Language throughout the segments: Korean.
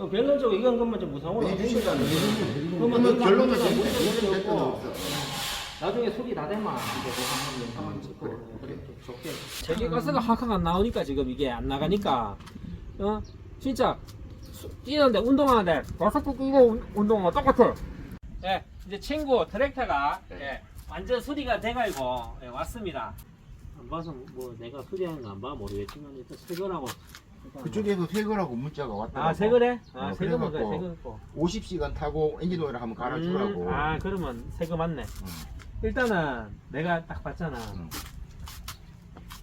그 결론적으로 이건 그러면 좀 무상으로 해주신다는 그러면 그러면 그거 결론은 문제도 문제는 없고. 없어. 나중에 수리 다 되면 이제 그거 한번 영상을 찍고 그래, 그래, 좀 좋게. 제기가스가 확확 안 나오니까 지금 이게 안 나가니까. 어? 진짜 수- 뛰는데 운동하는데 마스크 끼고 운- 운동하고 똑같아. 예 이제 친구 트랙터가 네. 예, 완전 수리가 돼가지고 예, 왔습니다. 안 봐서 뭐 내가 수리하는 거 안 봐 모르겠지만 일단 일단 그쪽에서 퇴근하고 문자가 왔다. 아 새거래? 어, 아 새거면 그래 그래갖고 새거 50시간 타고 엔진 오일 한번 갈아주라고. 음, 아 그러면 새거 맞네 일단은 내가 딱 봤잖아 응.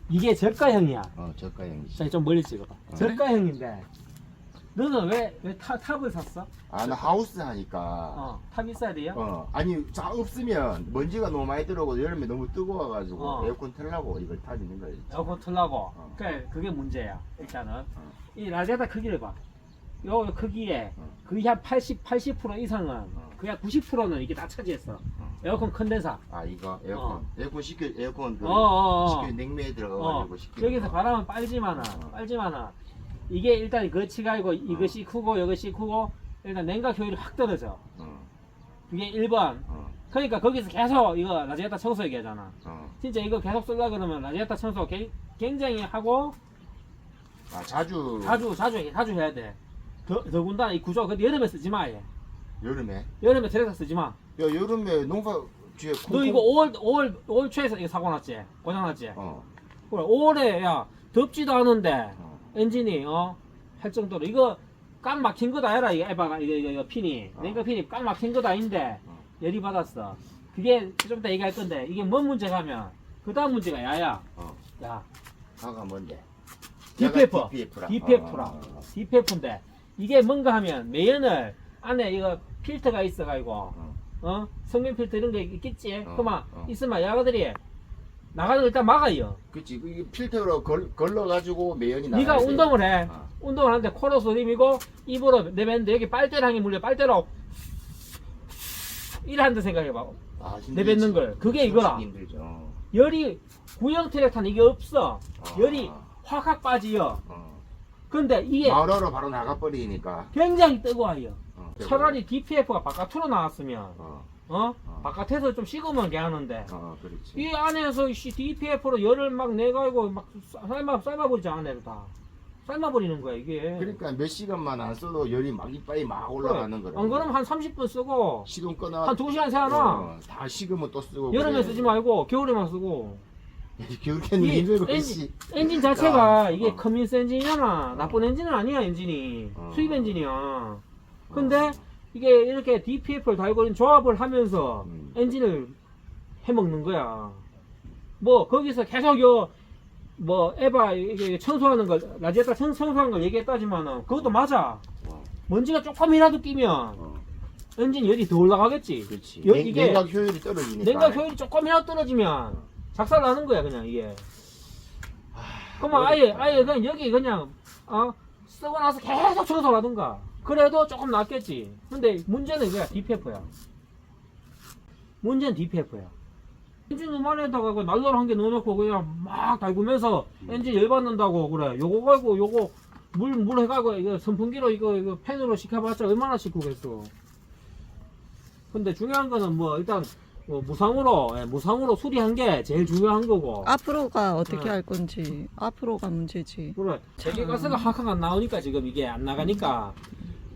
이게 저가형이야 어, 저가 형이. 자, 좀 멀리 찍어봐. 어. 저가형인데 너는 왜, 왜 탑, 탑을 샀어? 아, 나 하우스 하니까. 어, 탑 있어야 돼요? 어, 아니, 자 없으면 먼지가 너무 많이 들어오고 여름에 너무 뜨거워가지고 어. 에어컨 틀라고 이걸 타고 있는 거예요. 에어컨 틀라고. 어. 그래, 그게 문제야. 일단은. 어. 이 라제다 크기를 봐. 요 크기에 어. 거의 한 80, 80% 이상은, 거의 한 90%는 이게 다 차지했어. 어. 에어컨 컨덴사. 아, 이거 에어컨. 어. 에어컨 시켜, 에어컨 그 어, 어, 어. 시켜 냉매에 어, 들어가가지고 시켜. 여기서 바람은 빨지만은, 어. 빨지만은, 이게 일단 거치가 이고 이것이 어. 크고 이것이 크고, 일단 냉각 효율이 확 떨어져. 어, 그게 1번. 어, 그러니까 거기서 계속 이거 라제타 청소 얘기하잖아. 어. 진짜 이거 계속 쓰려 그러면 라제타 청소 개- 굉장히 하고 아, 자주 자주 자주 자주 해야 돼. 더 더군다나 이 구조 근데 여름에 쓰지 마 얘. 여름에. 여름에 트랙터 쓰지 마. 야, 여름에 농사 뒤에 너 이거 5월 5월 5월 초에서 이거 사고 났지? 고장 났지? 어, 그래 5월에 야 덥지도 않은데 어. 엔진이 어 할 정도로 이거 꽉 막힌 거다 해라 이거 에바가 이거 이거, 이거 핀이 어. 냉각 핀이 꽉 막힌 거다 인데 어. 열이 받았어. 그게 좀 이따 얘기할 건데 이게 뭔 문제가면 그 다음 문제가 야야 어. 야 가가 뭔데? DPF. DPF라. DPF라. 어, 어, 어. DPF인데 이게 뭔가 하면 매연을 안에 이거 필터가 있어가지고 어. 어 성면 필터 이런 게 있겠지. 어, 그만 어. 있으면 야가들이 나가는 거 일단 막아요. 그치 그 필터로 걸, 걸러가지고 매연이 나가 네가 운동을 해. 어. 운동을 하는데 코로 소림이고 입으로 내뱉는데 여기 빨대랑이 물려 빨대로 이한다 생각해봐. 아, 힘들지. 내뱉는 걸. 그게 이거라. 힘들죠 열이 구형 트랙터는 이게 없어. 어. 열이 확확 빠지요. 어. 근데 이게 마을로 바로 나가버리니까 굉장히 뜨거워요. 어. 차라리 DPF가 바깥으로 나왔으면 어, 어 어. 바깥에서 좀 식으면 괜찮은데 어 그렇지 이 안에서 씨 DPF로 열을 막 내가지고 막 삶아 삶아버리지 안에도 다 삶아버리는 거야 이게. 그러니까 몇 시간만 안 써도 열이 막 이빨이 막 올라가는 거라 안 그러면 한 30분 쓰고 시동 꺼나 한 2시간 세워놔. 어, 다 식으면 또 쓰고 여름에 그래. 쓰지 말고 겨울에만 쓰고. 겨울에는 이 힘들고 엔진- 씨. 엔진 자체가 야, 이게 어. 커민스 엔진이잖아. 나쁜 엔진은 아니야 엔진이. 어. 수입 엔진이야. 근데 이게 이렇게 DPF를 달고 있는 조합을 하면서 음. 엔진을 해먹는 거야. 뭐 거기서 계속 요 뭐 에바 이게 청소하는 걸 청, 청소하는 걸 얘기했다지만은 그것도 맞아. 어, 먼지가 조금이라도 끼면 어, 엔진 열이 더 올라가겠지. 그렇지 여- 냉- 이게 냉각 효율이 떨어지니까 냉각 효율이 조금이라도 떨어지면 작살 나는 거야 그냥 이게. 그러면 아예 아예 그냥 여기 그냥 어 쓰고 나서 계속 청소를 하든가. 그래도 조금 낫겠지. 근데 문제는 이거야 DPF야. 문제는 DPF야. 엔진 음안에다가 그 난로를 한 개 넣어놓고 그냥 막 달구면서 엔진 열받는다고 그래. 요거 가지고 요거 물 물 해가지고 이거 선풍기로 이거 이거 팬으로 식혀봤자 얼마나 식구겠어. 근데 중요한 거는 뭐 일단 뭐 무상으로 예, 무상으로 수리한 게 제일 중요한 거고. 앞으로가 어떻게 어. 할 건지 앞으로가 문제지. 그래 제기 가스가 확확 안 나오니까 지금 이게 안 나가니까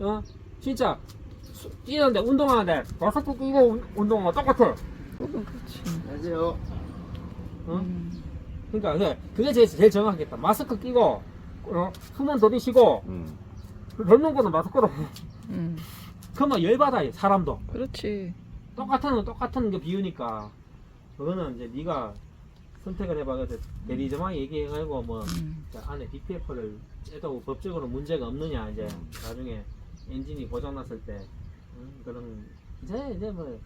어 진짜 수- 뛰는데 운동하는데 마스크 끼고 운- 운동하고 똑같아. 그건 그렇지. 안녕하세요 어? 음. 그러니까 그게, 그게 제일, 제일 정확하겠다. 마스크 끼고 어, 숨은 들이쉬고 음. 젊는 거는 마스크로 음. 그러면 열받아 요 사람도 그렇지. 똑같은 건 똑같은 게 비우니까 그거는 이제 네가 선택을 해봐 그래서 대리점하게 얘기해가지고 뭐 음. 자, 안에 DPF를 째도 법적으로 문제가 없느냐 이제 나중에 엔진이 고장났을 때 음, 그런 이제 이제 뭐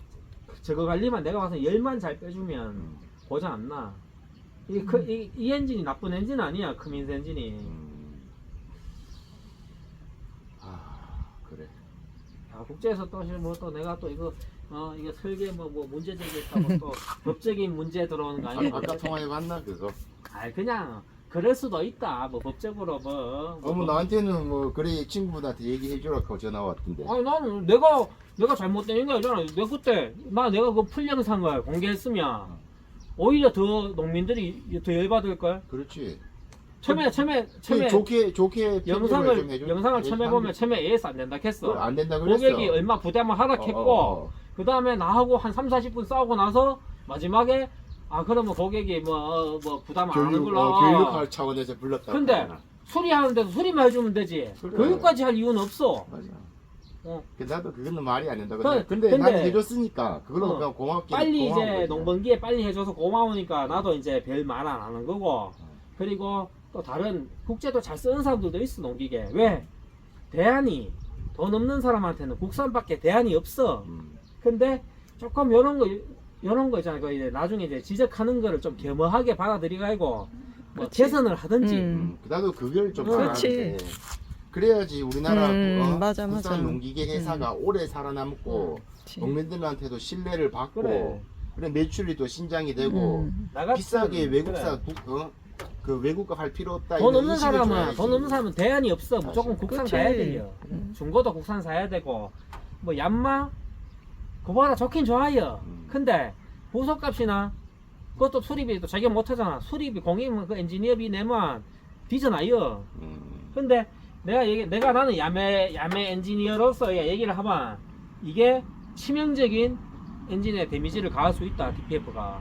저거 관리만 내가 봐서 열만 잘 빼주면 음. 고장 안 나. 이, 그, 이, 이 엔진이 나쁜 엔진 아니야 크민스 엔진이. 음. 아 그래 아, 국제에서 또, 뭐, 또 내가 또 이거, 어, 이거 설계 뭐, 뭐, 문제 제기했다고 또 법적인 문제 들어오는 거 아, 아니야? 아까 통화해 봤나 그거 아, 그냥, 그럴 수도 있다. 뭐 법적으로 뭐. 뭐 어머 나한테는 뭐 그래 친구분한테 얘기해 주라고 전화 왔던데. 아니 나는 내가 내가 잘못된 게 아니잖아. 내가 그때 나 내가 그 풀 영상을 공개했으면 오히려 더 농민들이 더 열받을 걸. 그렇지. 처음에 처음에 처음에 좋게 좋게 편집을 좀 영상을 해줘- 영상을 해줘- 처음에 보면 처음에 AS 안 된다 했어. 그걸 안 된다 그랬어. 고객이 얼마 부담을 하락했고 어, 어, 어. 그 다음에 나하고 한 3, 40분 싸우고 나서 마지막에 아 그러면 고객이 뭐, 어, 뭐 부담 안 하는 교육 걸로 어, 교육할 차원에서 불렀다. 근데 수리하는 데서 수리만 해주면 되지. 교육까지 할 이유는 없어 맞아. 어. 그 나도 그거는 말이 안 된다. 그- 근데, 근데, 근데- 나는 해줬으니까 그걸로 어. 그냥 고맙게 빨리 고마운 이제 거지. 농번기에 빨리 해줘서 고마우니까 나도 이제 별 말 안 하는 거고 그리고 또 다른 국제도 잘 쓰는 사람들도 있어 농기계 왜 대안이 돈 없는 사람한테는 국산밖에 대안이 없어 음. 근데 조금 요런 거 요런 거 있잖아요. 그 이제 나중에 이제 지적하는 거를 좀 겸허하게 받아들이고 뭐 그렇지. 개선을 하든지. 음. 음. 나도 그걸 좀 그렇지. 바라는데 그래야지 우리나라 음, 어? 맞아, 국산 맞아. 농기계 회사가 오래 살아남고 그치. 농민들한테도 신뢰를 받고 그래. 그래. 매출이 또 신장이 되고 음. 나 같은- 비싸게 외국사 그래. 국, 어? 그 외국가 할 필요 없다. 돈 이런 없는 인식을 사람은 줘야지. 돈 없는 사람은 대안이 없어. 무조건. 국산 그치. 사야 돼요. 음. 중고도 국산 사야 되고 뭐 얀마 그보다 좋긴 좋아요. 음. 근데 보석값이나 그것도 수리비 또 자기가 못하잖아. 수리비 공익 그 엔지니어비 내면 뒤져나요. 음. 근데 내가 얘기, 내가 나는 야매 야매 엔지니어로서 얘기를 하면 이게 치명적인 엔진에 데미지를 가할 수 있다 DPF가.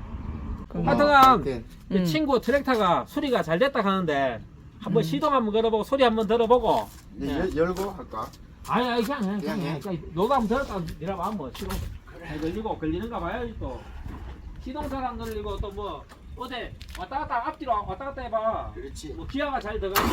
그럼 하여튼- 하여튼 그 음. 친구 트랙터가 수리가 잘 됐다 하는데 한번 음. 시동 한번 걸어보고 소리 한번 들어보고. 네. 열- 열고 할까? 아니 아니 그냥 해 그냥 그냥 해. 해. 그냥 한번 들었다 니라 한번 시동 잘 걸리고 걸리는가 봐야지 또. 시동 잘안 걸리고 또 뭐 어디 왔다 갔다 앞뒤로 왔다 갔다 해봐. 그렇지. 뭐 기아가 잘 들어가지.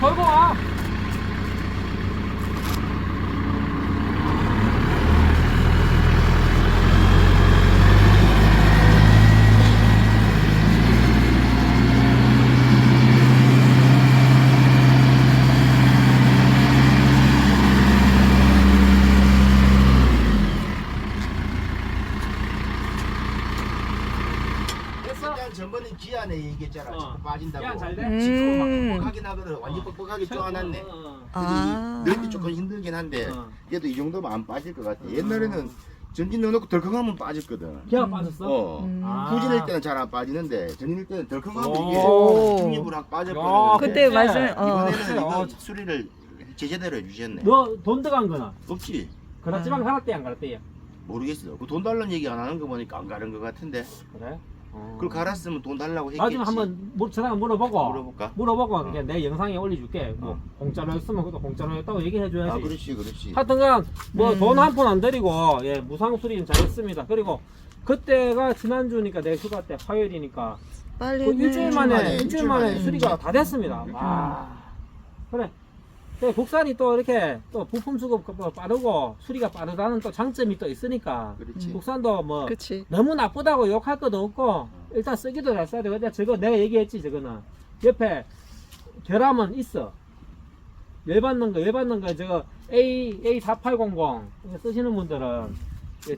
걸고 와. 됐어. 일단 전번에 기안에 얘기했잖아. 어. 자꾸 빠진다고. 기안 잘 돼? 음. 뻑뻑하게 나거든. 완전 어. 뻑뻑하게 쪼아놨네. 어, 어, 아. 넣기 조금 힘들긴 한데 어. 그래도 이 정도면 안 빠질 것 같아. 옛날에는 전진 넣어놓고 덜컹하면 빠졌거든. 기아 빠졌어? 어. 음. 아. 후진일 때는 잘 안 빠지는데 전진일 때는 덜컹하면 오. 이게 중립으로 확 야, 빠져버리는데 그때 말씀 어. 이번에는 어. 이거 수리를 제대로 해주셨네. 너돈 들어간 거나? 없지. 그렇지만 아. 갈았대 안 갈았대요? 모르겠어. 그 돈 달라는 얘기 안 하는 거 보니까 안 가는 것 같은데. 그래? 어. 그걸 갈았으면 돈 달라고 했겠지. 나중에 한번 물, 전화 물어보고 물어볼까? 물어보고 어. 그냥 내 영상에 올려줄게 뭐 어. 공짜로 했으면 그것도 공짜로 했다고 얘기해줘야지 아 그렇지 그렇지. 하여튼간 뭐 음. 돈 한 푼안 들이고 예 무상 수리는 잘했습니다 그리고 그때가 지난주니까 내 휴가 때 화요일이니까 빨리 그 해. 일주일 만에 일주일 만에 만에. 수리가 다 됐습니다 와 그래 네, 국산이 또 이렇게 또 부품 수급 빠르고 수리가 빠르다는 또 장점이 또 있으니까 그렇지. 국산도 뭐 그치. 너무 나쁘다고 욕할 것도 없고 일단 쓰기도 잘 써야 되고 근데 저거 내가 얘기했지 저거는 옆에 결함은 있어 열받는 거 열받는 거 저거 A A4800 쓰시는 분들은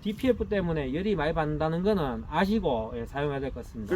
DPF 때문에 열이 많이 받는다는 거는 아시고 예, 사용해야 될 것 같습니다.